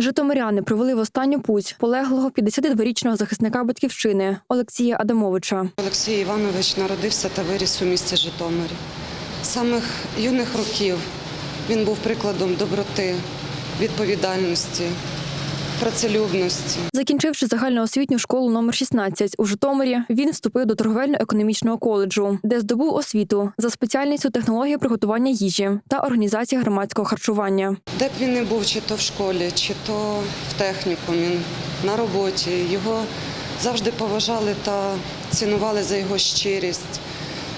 Житомиряни провели в останню путь полеглого 52-річного захисника батьківщини Олексія Адамовича. Олексій Іванович народився та виріс у місті Житомирі. З самих юних років він був прикладом доброти, відповідальності, працелюбності. Закінчивши загальноосвітню школу номер 16 у Житомирі, він вступив до торговельно-економічного коледжу, де здобув освіту за спеціальністю технології приготування їжі та організації громадського харчування. Де б він не був, чи то в школі, чи то в технікумі, на роботі, його завжди поважали та цінували за його щирість,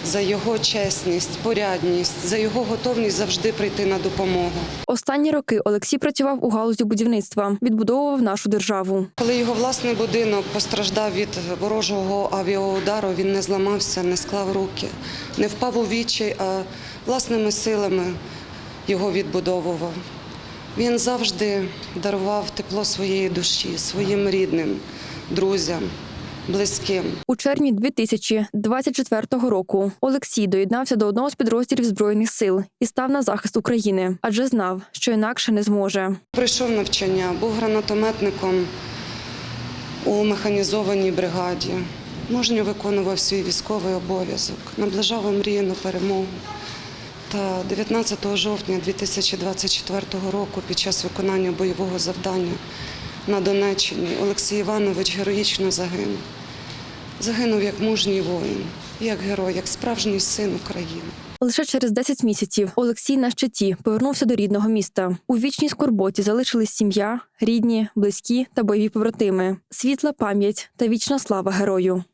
за його чесність, порядність, за його готовність завжди прийти на допомогу. Останні роки Олексій працював у галузі будівництва, відбудовував нашу державу. Коли його власний будинок постраждав від ворожого авіаудару, він не зламався, не склав руки, не впав у відчай, а власними силами його відбудовував. Він завжди дарував тепло своєї душі, своїм рідним, друзям, близьким. У червні 2024 року Олексій доєднався до одного з підрозділів збройних сил і став на захист України, адже знав, що інакше не зможе. Пройшов навчання, був гранатометником у механізованій бригаді. Мужньо виконував свій військовий обов'язок, наближав омріяну перемогу. Та 19 жовтня 2024 року під час виконання бойового завдання на Донеччині Олексій Іванович героїчно загинув. Загинув як мужній воїн, як герой, як справжній син України. Лише через 10 місяців Олексій на щиті повернувся до рідного міста. У вічній скорботі залишились сім'я, рідні, близькі та бойові побратими, світла пам'ять та вічна слава герою.